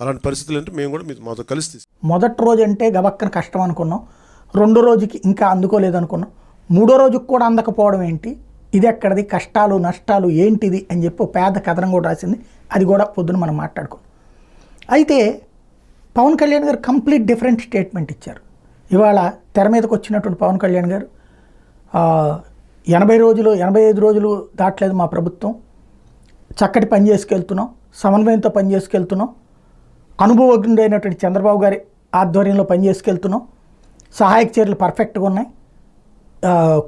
అలాంటి పరిస్థితులు అంటే మేము కూడా మాతో కలిసి తీసుకు మొదటి రోజు అంటే గబక్కన కష్టం అనుకున్నాం. రెండో రోజుకి ఇంకా అందుకోలేదు అనుకున్నాం మూడో రోజుకి కూడా అందకపోవడం ఏంటి? ఇది ఎక్కడిది? కష్టాలు నష్టాలు ఏంటిది? అని చెప్పి పేద కథనం కూడా రాసింది. అది కూడా పొద్దున మనం మాట్లాడుకున్నాం. అయితే పవన్ కళ్యాణ్ గారు కంప్లీట్ డిఫరెంట్ స్టేట్మెంట్ ఇచ్చారు. ఇవాళ తెర మీదకి వచ్చినటువంటి పవన్ కళ్యాణ్ గారు ఎనభై రోజులు ఎనభై ఐదు రోజులు దాటలేదు మా ప్రభుత్వం. చక్కటి పని చేసుకెళ్తున్నాం. సమన్వయంతో పని చేసుకెళ్తున్నాం. అనుభవజ్ఞుడైనటువంటి చంద్రబాబు గారి ఆధ్వర్యంలో పని చేసుకెళ్తున్నాం సహాయక చర్యలు పర్ఫెక్ట్గా ఉన్నాయి.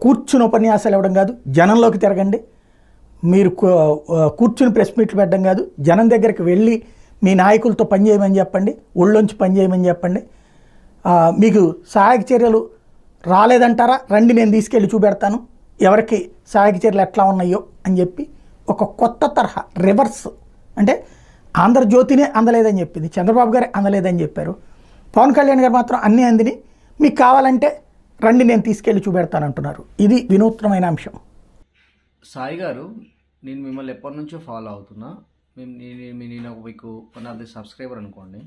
కూర్చుని ఉపన్యాసాలు ఇవ్వడం కాదు జనంలోకి తిరగండి. మీరు కూర్చుని ప్రెస్ మీట్లు పెట్టడం కాదు జనం దగ్గరికి వెళ్ళి మీ నాయకులతో పనిచేయమని చెప్పండి ఒళ్ళొంచి పని చేయమని చెప్పండి. మీకు సహాయక చర్యలు రాలేదంటారా? రండి నేను తీసుకెళ్ళి చూపెడతాను. ఎవరికి సహాయక చర్యలు ఎట్లా ఉన్నాయో అని చెప్పి ఒక కొత్త తరహా రివర్స్ అంటే ఆంధ్రజ్యోతినే అందలేదని చెప్పింది చంద్రబాబు గారే అందలేదని చెప్పారు. పవన్ కళ్యాణ్ గారు మాత్రం అన్నీ అందిని మీకు కావాలంటే రండి నేను తీసుకెళ్ళి చూపెడతానంటున్నారు. ఇది వినూత్నమైన అంశం. సాయి గారు నేను మిమ్మల్ని ఎప్పటి నుంచో ఫాలో అవుతున్నా. మేము నేను మీ- నేను మీకు వన్ ఆఫ్ ది సబ్స్క్రైబర్ అనుకోండి.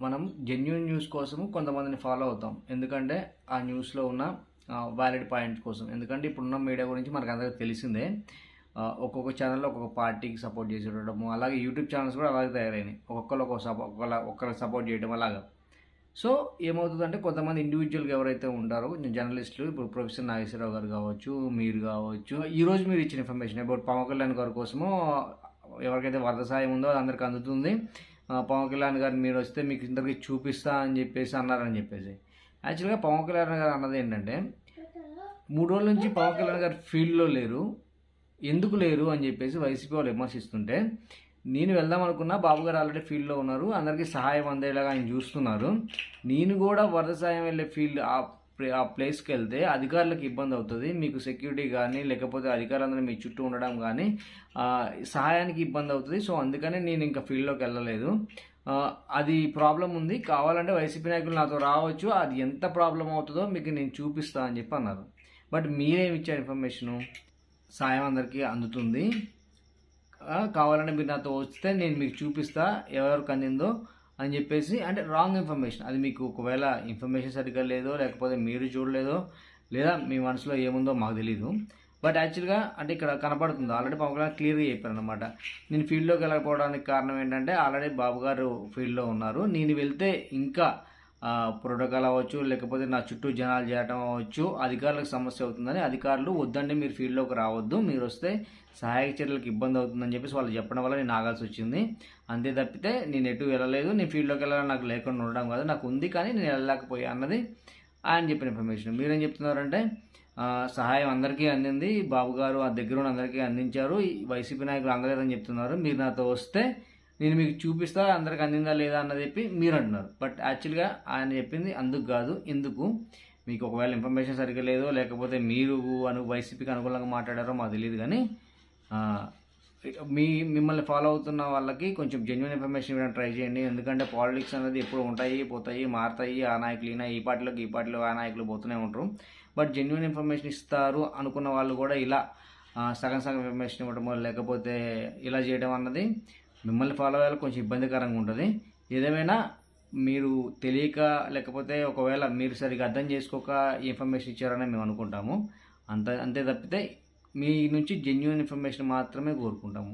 మనం జెన్యున్ న్యూస్ కోసం కొంతమందిని ఫాలో అవుతాం. ఎందుకంటే ఆ న్యూస్లో ఉన్న వ్యాలిడ్ పాయింట్స్ కోసం. ఎందుకంటే ఇప్పుడున్న మీడియా గురించి మనకు అందరికీ తెలిసిందే. ఒక్కొక్క ఛానల్లో ఒక్కొక్క పార్టీకి సపోర్ట్ చేసి ఉండడము అలాగే యూట్యూబ్ ఛానల్స్ కూడా అలాగే తయారైనాయి. ఒక్కొక్కరు ఒక్కొక్క సపో ఒక్కళ్ళ ఒక్కరికి సపోర్ట్ చేయడం అలాగా. సో ఏమవుతుందంటే కొంతమంది ఇండివిజువల్గా ఎవరైతే ఉంటారో జర్నలిస్టులు ఇప్పుడు ప్రొఫెసర్ నాగేశ్వరరావు గారు కావచ్చు మీరు కావచ్చు ఈరోజు మీరు ఇచ్చిన ఇన్ఫర్మేషన్ అబౌట్ పవన్ కళ్యాణ్ గారి కోసము ఎవరికైతే వరద సాయం ఉందో అది అందరికీ అందుతుంది. పవన్ కళ్యాణ్ గారు మీరు వస్తే మీకు ఇందరికి చూపిస్తా అని చెప్పేసి అన్నారని చెప్పేసి. యాక్చువల్గా పవన్ కళ్యాణ్ గారు అన్నది ఏంటంటే మూడు రోజుల నుంచి పవన్ కళ్యాణ్ గారు ఫీల్డ్లో లేరు. ఎందుకు లేరు అని చెప్పేసి వైసీపీ వాళ్ళు విమర్శిస్తుంటే నేను వెళ్దాం అనుకున్నా బాబు గారు ఆల్రెడీ ఫీల్డ్లో ఉన్నారు అందరికీ సహాయం అందేలాగా ఆయన చూస్తున్నారు. నేను కూడా వరద సాయం వెళ్ళే ఫీల్డ్ ఆ ప్లే- ఆ ప్లేస్కి వెళ్తే అధికారులకు ఇబ్బంది అవుతుంది. మీకు సెక్యూరిటీ కానీ లేకపోతే అధికారులందరూ మీ చుట్టూ ఉండడం కానీ సహాయానికి ఇబ్బంది అవుతుంది. సో అందుకనే నేను ఇంకా ఫీల్డ్లోకి వెళ్ళలేదు. అది ప్రాబ్లం ఉంది. కావాలంటే వైసీపీ నాయకులు నాతో రావచ్చు. అది ఎంత ప్రాబ్లం అవుతుందో మీకు నేను చూపిస్తా అని చెప్పి అన్నారు. బట్ మీరేమి ఇచ్చారు ఇన్ఫర్మేషను? సాయం అందరికీ అందుతుంది. కావాలంటే మీరు నాతో వస్తే నేను మీకు చూపిస్తా ఎవరికి అందిందో అని చెప్పేసి అంటే రాంగ్ ఇన్ఫర్మేషన్ అది మీకు ఒకవేళ ఇన్ఫర్మేషన్ సరిగ్గా లేదో లేకపోతే మీరు చూడలేదో లేదా మీ మనసులో ఏముందో మాకు తెలీదు. బట్ యాక్చువల్గా అంటే ఇక్కడ కనపడుతుంది. ఆల్రెడీ పవన్ కళ్యాణ్ క్లియర్గా చెప్పారు అనమాట నేను ఫీల్డ్లోకి వెళ్ళకపోవడానికి కారణం ఏంటంటే ఆల్రెడీ బాబు గారు ఫీల్డ్లో ఉన్నారు. నేను వెళ్తే ఇంకా ప్రోటోకాల్ అవ్వచ్చు లేకపోతే నా చుట్టూ జనాలు చేయటం అవ్వచ్చు అధికారులకు సమస్య అవుతుందని అధికారులు వద్దండి మీరు ఫీల్డ్లోకి రావద్దు మీరు వస్తే సహాయక చర్యలకు ఇబ్బంది అవుతుందని చెప్పేసి వాళ్ళు చెప్పడం వల్ల నేను ఆగాల్సి వచ్చింది. అంతే తప్పితే నేను ఎటు వెళ్ళలేదు నేను ఫీల్డ్లోకి వెళ్ళాలని నాకు లేకుండా ఉండడం కాదు నాకు ఉంది కానీ నేను వెళ్ళలేకపోయా అన్నది ఆయన చెప్పిన ఇన్ఫర్మేషన్. మీరేం చెప్తున్నారంటే సహాయం అందరికీ అందింది బాబు గారు ఆ దగ్గర ఉన్న అందరికీ అందించారు వైసీపీ నాయకులు అందలేదని చెప్తున్నారు మీరు నాతో వస్తే నేను మీకు చూపిస్తా అందరికి అందిందా లేదా అన్నది చెప్పి మీరు అంటున్నారు. బట్ యాక్చువల్గా ఆయన చెప్పింది అందుకు కాదు ఎందుకు? మీకు ఒకవేళ ఇన్ఫర్మేషన్ సరిగ్గా లేదో లేకపోతే మీరు అను వైసీపీకి అనుకూలంగా మాట్లాడారో మాకు తెలియదు కానీ మీ మిమ్మల్ని ఫాలో అవుతున్న వాళ్ళకి కొంచెం జెన్యున్ ఇన్ఫర్మేషన్ ఇవ్వడానికి ట్రై చేయండి. ఎందుకంటే పాలిటిక్స్ అనేది ఎప్పుడు ఉంటాయి పోతాయి మారుతాయి. ఆ నాయకులు ఈయన ఈ పార్టీలోకి ఈ పార్టీలో ఆ నాయకులు పోతూనే ఉంటారు. బట్ జెన్యున్ ఇన్ఫర్మేషన్ ఇస్తారు అనుకున్న వాళ్ళు కూడా ఇలా సగం సగం ఇన్ఫర్మేషన్ ఇవ్వడమో లేకపోతే ఇలా చేయడం అన్నది మిమ్మల్ని ఫాలో అయ్యాలి కొంచెం ఇబ్బందికరంగా ఉంటుంది. ఏదేమైనా మీరు తెలియక లేకపోతే ఒకవేళ మీరు సరిగ్గా అర్థం చేసుకోక ఇన్ఫర్మేషన్ ఇచ్చారని మేము అనుకుంటాము. అంత అంతే తప్పితే మీ నుంచి జెన్యున్ ఇన్ఫర్మేషన్ మాత్రమే కోరుకుంటాము.